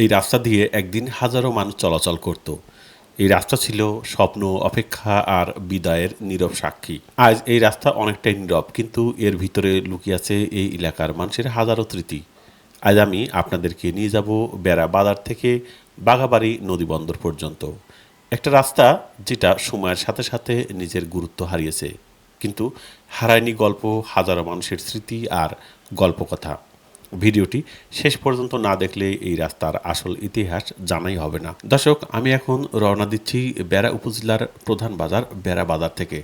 এই রাস্তা দিয়ে একদিন হাজারো মানুষ চলাচল করত। এই রাস্তা ছিল স্বপ্ন, অপেক্ষা আর বিদায়ের নীরব সাক্ষী। আজ এই রাস্তা অনেকটাই নীরব, কিন্তু এর ভিতরে লুকিয়ে আছে এই এলাকার মানুষের হাজারো তৃতি আজ আমি আপনাদেরকে নিয়ে যাব বেড়া বাজার থেকে বাঘাবাড়ি নদীবন্দর পর্যন্ত। একটা রাস্তা যেটা সময়ের সাথে সাথে নিজের গুরুত্ব হারিয়েছে, কিন্তু হারায়নি গল্প, হাজারো মানুষের স্মৃতি আর গল্পকথা। ভিডিওটি শেষ পর্যন্ত না দেখলে এই রাস্তার আসল ইতিহাস জানাই হবে না। দর্শক, আমি এখন রওনা দিচ্ছি বেড়া উপজেলার প্রধান বাজার, বেড়া বাজার থেকে।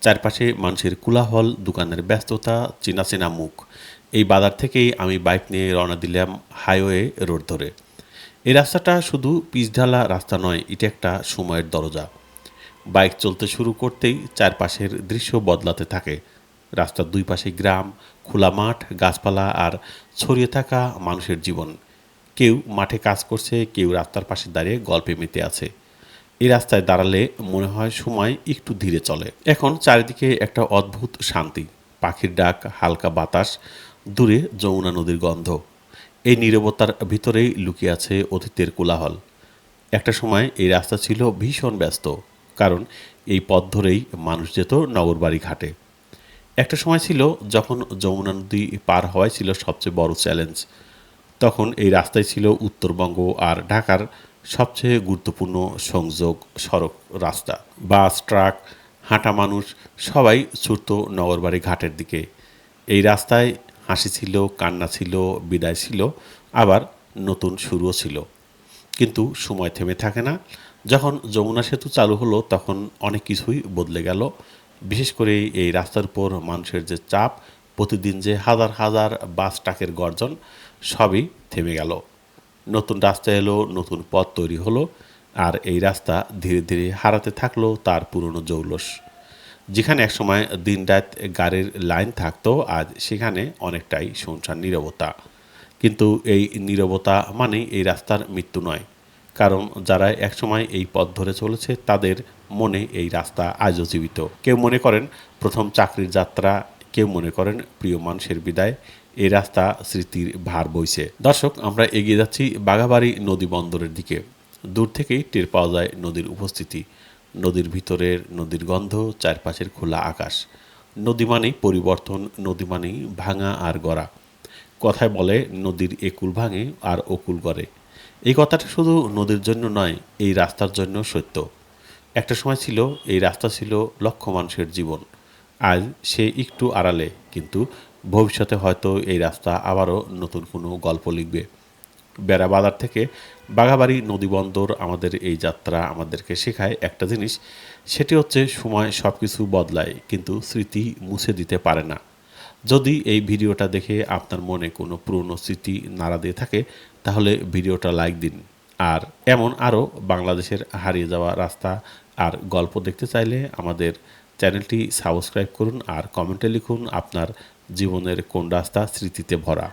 চারপাশে মানুষের কোলাহল, দোকানের ব্যস্ততা, চেনা চেনা মুখ। এই বাজার থেকেই আমি বাইক নিয়ে রওনা দিলাম হাইওয়ে রোড ধরে। এই রাস্তাটা শুধু পিচঢালা রাস্তা নয়, এটা একটা সময়ের দরজা। বাইক চলতে শুরু করতেই চারপাশের দৃশ্য বদলাতে থাকে। রাস্তার দুই পাশে গ্রাম, খোলা মাঠ, গাছপালা আর ছড়িয়ে থাকা মানুষের জীবন। কেউ মাঠে কাজ করছে, কেউ রাস্তার পাশে দাঁড়িয়ে গল্পে মেতে আছে। এই রাস্তায় দাঁড়ালে মনে হয় সময় একটু ধীরে চলে। এখন চারিদিকে একটা অদ্ভুত শান্তি। পাখির ডাক, হালকা বাতাস, দূরে যমুনা নদীর গন্ধ। এই নীরবতার ভিতরেই লুকিয়ে আছে অতীতের কোলাহল। একটা সময় এই রাস্তা ছিল ভীষণ ব্যস্ত, কারণ এই পথ ধরেই মানুষ যেত নগরবাড়ি ঘাটে। একটা সময় ছিল যখন যমুনা নদী পার হওয়াই ছিল সবচেয়ে বড় চ্যালেঞ্জ তখন এই রাস্তায় ছিল উত্তরবঙ্গ আর ঢাকার সবচেয়ে গুরুত্বপূর্ণ সংযোগ সড়ক রাস্তা। বাস, ট্রাক, হাঁটা মানুষ সবাই ছুটত নগরবাড়ি ঘাটের দিকে। এই রাস্তায় হাসি ছিল, কান্না ছিল, বিদায় ছিল, আবার নতুন শুরুও ছিল। কিন্তু সময় থেমে থাকে না। যখন যমুনা সেতু চালু হলো তখন অনেক কিছুই বদলে গেল। বিশেষ করে এই রাস্তার উপর মানুষের যে চাপ, প্রতিদিন যে হাজার হাজার বাস ট্রাকের গর্জন, সবই থেমে গেল। নতুন রাস্তা এলো, নতুন পথ তৈরি হলো, আর এই রাস্তা ধীরে ধীরে হারাতে থাকল তার পুরনো জৌলস। যেখানে একসময় দিন রাত গাড়ির লাইন থাকতো, আজ সেখানে অনেকটাই শুনশান নীরবতা। কিন্তু এই নীরবতা মানে এই রাস্তার মৃত্যু নয় কারণ যারা একসময় এই পথ ধরে চলেছে, তাদের মনে এই রাস্তা আজও জীবিত। কেউ মনে করেন প্রথম চাকরির যাত্রা, কেউ মনে করেন প্রিয় মানুষের বিদায়, এই রাস্তা স্মৃতির ভার বইছে। দর্শক, আমরা এগিয়ে যাচ্ছি বাঘাবাড়ি নদী বন্দরের দিকে। দূর থেকেই টের পাওয়া যায় নদীর উপস্থিতি। নদীর ভিতরের নদীর গন্ধ, চারপাশের খোলা আকাশ। নদী মানেই পরিবর্তন, নদী মানেই ভাঙা আর গড়া। কথায় বলে, নদীর একুল ভাঙে আর অকুল গড়ে। এই কথাটা শুধু নদীর জন্য নয়, এই রাস্তার জন্য সত্য। একটা সময় ছিল, এই রাস্তা ছিল লক্ষ মানুষের জীবন। আজ সে একটু আড়ালে, কিন্তু ভবিষ্যতে হয়তো এই রাস্তা আবারও নতুন কোনো গল্প লিখবে। বেড়া বাজার থেকে বাঘাবাড়ি নদীবন্দর আমাদের এই যাত্রা আমাদেরকে শেখায় একটা জিনিস, সেটি হচ্ছে সময় সব কিছু বদলায়, কিন্তু স্মৃতি মুছে দিতে পারে না। যদি এই ভিডিওটা দেখে আপনার মনে কোনো পুরনো স্মৃতি নাড়া দিয়ে থাকে তাহলে ভিডিওটা লাইক দিন। আর এমন আরও বাংলাদেশের হারিয়ে যাওয়া রাস্তা আর গল্প দেখতে চাইলে আমাদের চ্যানেলটি সাবস্ক্রাইব করুন আর কমেন্টে লিখুন আপনার জীবনের কোন রাস্তা স্মৃতিতে ভরা।